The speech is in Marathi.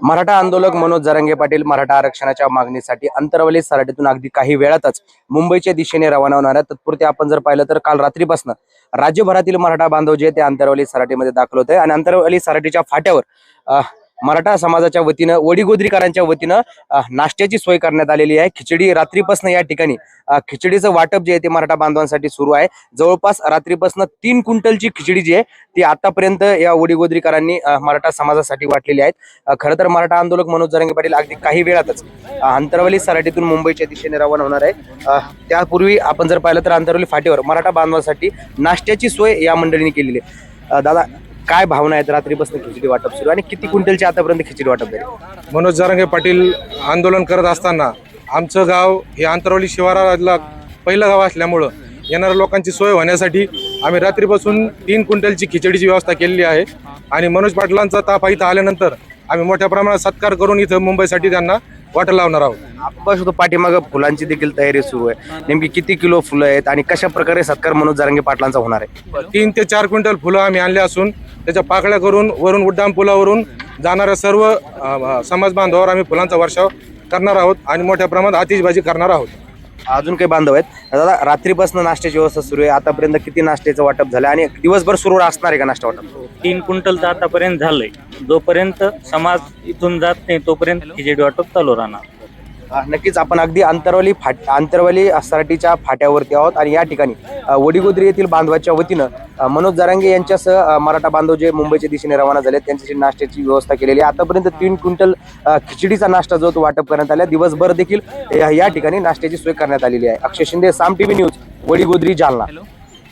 मराठा आंदोलक मनोज जरंगे पाटील मराठा आरक्षणाच्या मागणीसाठी अंतरवली सराटीतून अगदी काही वेळातच मुंबईच्या दिशेने रवाना होणार तत्पुरते आपण जर पाहिलं तर काल रात्रीपासून राज्यभरातील मराठा बांधव जे ते अंतरवली सराटीमध्ये दाखल होते. आणि अंतरवली सराटीच्या फाट्यावर अ, मराठा समाजाच्या वतीनं वडीगोद्रीकरांच्या वतीनं नाश्त्याची सोय करण्यात आलेली आहे. खिचडी रात्रीपासून या ठिकाणी खिचडीचं वाटप जे आहे ते मराठा बांधवांसाठी सुरू आहे. जवळपास रात्रीपासून तीन क्विंटलची खिचडी जी आहे ती आतापर्यंत या वडीगोद्रीकरांनी मराठा समाजासाठी वाटलेली आहेत. खरं तर मराठा आंदोलक मनोज जरंगे पाटील अगदी काही वेळातच अ, अंतरवली सराटीतून मुंबईच्या दिशेने रवाना होणार आहे. त्यापूर्वी आपण जर पाहिलं तर अंतरवली फाटीवर मराठा बांधवांसाठी नाश्त्याची सोय या मंडळीने केलेली आहे. दादा काय भावना आहेत? रात्रीपासून खिचडी वाटप सुरू आणि किती क्विंटलची आतापर्यंत खिचडी वाटप झाली? मनोज जारंगे पाटील आंदोलन करत असताना आमचं गाव हे आंतरवली शिवाराला पहिलं गाव असल्यामुळं येणाऱ्या लोकांची सोय होण्यासाठी आम्ही रात्रीपासून तीन क्विंटलची खिचडीची व्यवस्था केलेली आहे. आणि मनोज पाटलांचा ताफा इथं आल्यानंतर आम्ही मोठ्या प्रमाणात सत्कार करून इथं मुंबईसाठी त्यांना वाटर लावणार आहोत. आपण पाठीमागं फुलांची देखील तयारी सुरू आहे. नेमकी किती किलो फुलं आहेत आणि कशा प्रकारे सत्कार मनोज जरांगे पाटलांचा होणार आहे? तीन ते चार क्विंटल फुलं आम्ही आणले असून त्याच्या पाकळ्या करून वरून उड्डाण पुलावरून जाणाऱ्या सर्व समाज बांधवावर आम्ही फुलांचा वर्षाव करणार आहोत आणि मोठ्या प्रमाणात आतिषबाजी करणार आहोत. अजून काही बांधव आहेत? दादा रात्रीपासून नाश्त्याची व्यवस्था सुरू आहे. आतापर्यंत किती नाश्त्याचं वाटप झालं आणि दिवसभर सुरू असणार आहे का नाश्ता वाटप? तीन क्विंटलचं आतापर्यंत झालंय. जोपर्यंत समाज इथून जात नाही तोपर्यंत खिचडी वाटप चालू राहणार. नक्कीच आपण अगदी अंतरवली फाट आंतरवाली सराटीच्या फाट्यावरती आहोत आणि या ठिकाणी वडीगोद्री येथील बांधवाच्या वतीनं मनोज जरांगे यांच्यासह मराठा बांधव जे मुंबईच्या दिशेने रवाना झाले त्यांच्याशी नाश्त्याची व्यवस्था केलेली आहे. आतापर्यंत तीन क्विंटल खिचडीचा नाश्ता जो तो वाटप करण्यात आला दिवसभर देखील या या ठिकाणी नाश्त्याची सोय करण्यात आलेली आहे. Akshay Shinde Saam TV news Vadigodri Jalna.